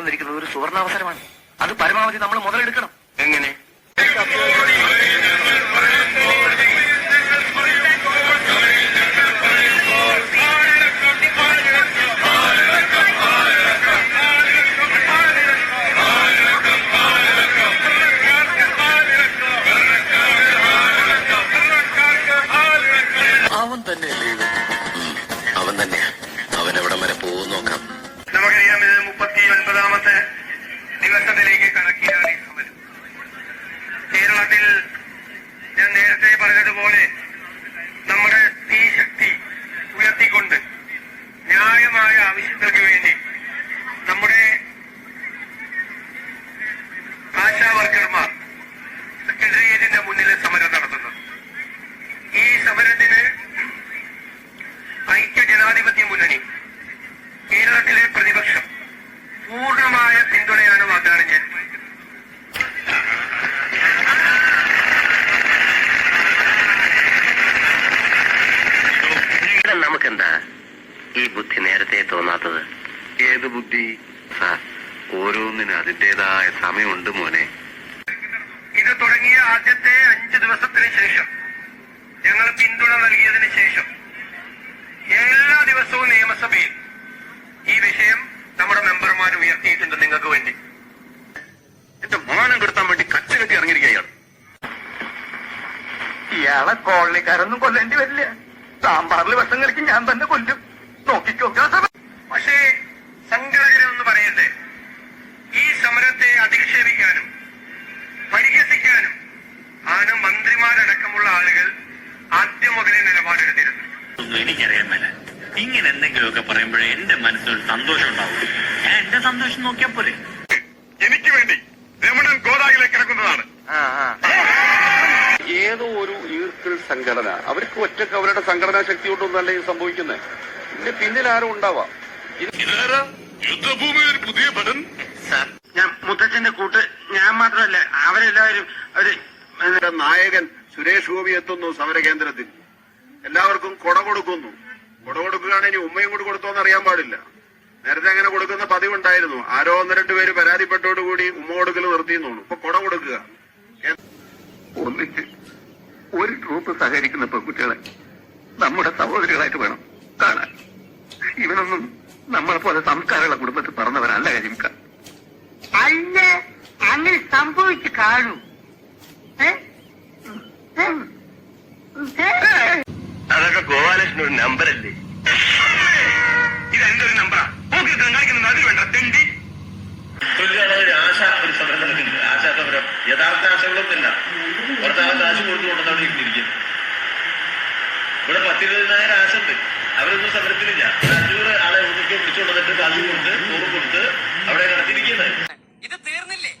നമുക്ക് കൈവന്നിരിക്കുന്നത് ഒരു സുവർണാവസരമാണ്. അത് പരമാവധി നമ്മൾ മുതലെടുക്കണം. എങ്ങനെ? അവൻ തന്നെയല്ലേ അവൻ തന്നെയാ. അവൻ എവിടം വരെ പോകും നോക്കാം. നമുക്കറിയാം ഇത് മുപ്പത്തി ഒൻപതാമത്തെ ദിവസത്തിലേക്ക് കടക്കുകയാണ് കേരളത്തിൽ ഞാൻ നേരത്തെ പറഞ്ഞതുപോലെ നമ്മുടെ സ്ത്രീ ശക്തി ഉയർത്തിക്കൊണ്ട് ന്യായമായ ആവശ്യങ്ങൾക്ക് വേണ്ടി നമുക്കെന്താ ഈ ബുദ്ധി നേരത്തെ തോന്നാത്തത്? ഏത് ബുദ്ധി? സാർ ഓരോന്നിനും അതിന്റേതായ സമയമുണ്ട് മോനെ. ഇത് തുടങ്ങിയ ആദ്യത്തെ അഞ്ച് ദിവസത്തിന് ശേഷം ഞങ്ങൾ പിന്തുണ നൽകിയതിന് ശേഷം എല്ലാ ദിവസവും നിയമസഭയിൽ ഈ വിഷയം നമ്മുടെ മെമ്പർമാർ ഉയർത്തിയിട്ടുണ്ട് നിങ്ങൾക്ക് വേണ്ടി. എന്റെ മാനം കെടുത്താൻ വേണ്ടി കച്ച കെട്ടി ഇറങ്ങിയിരിക്കുക ഇയാൾ ഇയാളെ കോളനിക്കാരൊന്നും കൊല്ലേണ്ടി വരില്ല. സാമ്പാറിൽ വിഷം കളിക്കും ഞാൻ തന്നെ കൊല്ലും. നോക്കിക്കോ. പക്ഷേ എന്ന് പറയട്ടെ ഈ സമരത്തെ അധിക്ഷേപിക്കാനും പരിഹസിക്കാനും ആണ് മന്ത്രിമാരടക്കമുള്ള ആളുകൾ ആദ്യം മുതലേ നിലപാടെടുത്തിരുന്നത്. മേല. ഇങ്ങനെ എന്തെങ്കിലുമൊക്കെ പറയുമ്പോഴേ എന്റെ മനസ്സിനൊരു സന്തോഷം ഉണ്ടാവും. ഞാൻ എന്റെ സന്തോഷം നോക്കിയാൽ പോലെ എനിക്ക് വേണ്ടി രമണൻ ഗോദായിലേക്ക് ഇറക്കുന്നതാണ് ഏതോ ഒരു ഈർക്കിൾ സംഘടന. അവർക്ക് ഒറ്റയ്ക്ക് അവരുടെ സംഘടനാ ശക്തി കൊണ്ടൊന്നല്ല ഇത് സംഭവിക്കുന്നത് ഇതിന്റെ പിന്നിൽ ആരും ഉണ്ടാവാം. യുദ്ധഭൂമിയിൽ പുതിയ പടൻ ഞാൻ മുത്തച്ഛന്റെ കൂട്ട് ഞാൻ മാത്രമല്ല അവരെല്ലാവരും അവർ നായകൻ സുരേഷ് ഗോപി എത്തുന്നു സമരകേന്ദ്രത്തിൽ. എല്ലാവർക്കും കൊട കൊടുക്കുന്നു. കൊട കൊടുക്കുകയാണെങ്കിൽ ഉമ്മയും കൂടി കൊടുത്തോന്ന് അറിയാൻ പാടില്ല. നേരത്തെ അങ്ങനെ കൊടുക്കുന്ന പതിവുണ്ടായിരുന്നു. ആരോ ഒന്ന് രണ്ടു പേര് പരാതിപ്പെട്ടോടുകൂടി ഉമ്മ കൊടുക്കൽ നിർത്തിയെന്നുള്ളൂ. ഇപ്പൊ കൊട കൊടുക്കുക. ഒന്നിച്ച് ഒരു ട്രൂപ്പ് സഹകരിക്കുന്ന പെൺകുട്ടികളെ നമ്മുടെ സഹോദരികളായിട്ട് വേണം കാണാൻ. ഇവനൊന്നും നമ്മളെ പോലെ സംസ്കാരമുള്ള കുടുംബത്തിൽ പറഞ്ഞവരല്ല കരിമിക്ക. അല്ല അങ്ങനെ സംഭവിച്ചു കാണൂ? അതൊക്കെ ഗോപാലകൃഷ്ണൻ ഒരു നമ്പറല്ലേ? പത്തിരുപതിനായിരം ആശ അവരൊന്നും സമരത്തിലില്ല. അഞ്ഞൂറ് ആളെ ഒന്നിക്കെ വിളിച്ചുകൊണ്ട് വന്നിട്ട് കാശ് കൊടുത്ത് നൂറ് കൊടുത്ത് അവിടെ കടത്തിരിക്കുന്നത് ഇത് തീർന്നില്ലേ?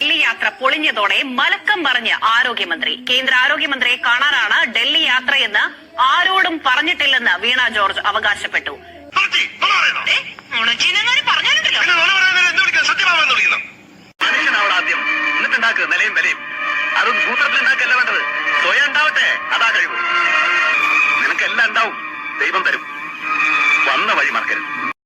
ഡൽഹി യാത്ര പൊളിഞ്ഞതോടെ മലക്കം പറഞ്ഞ് ആരോഗ്യമന്ത്രി. കേന്ദ്ര ആരോഗ്യമന്ത്രിയെ കാണാനാണ് ഡൽഹി യാത്രയെന്ന് ആരോടും പറഞ്ഞിട്ടില്ലെന്ന് വീണ ജോർജ് അവകാശപ്പെട്ടു. പറഞ്ഞാലുണ്ടല്ലോ. എന്നിട്ടുണ്ടാക്കുക നിലയും വിലയും. അതൊന്നും സൂത്രത്തിൽ ഉണ്ടാക്കല്ല വേണ്ടത്. സ്വയം ഉണ്ടാവട്ടെ. അതാ കഴിവ്. നിനക്കെല്ലാം ഉണ്ടാവും. ദൈവം തരും. വന്ന വഴി മറക്കരുത്.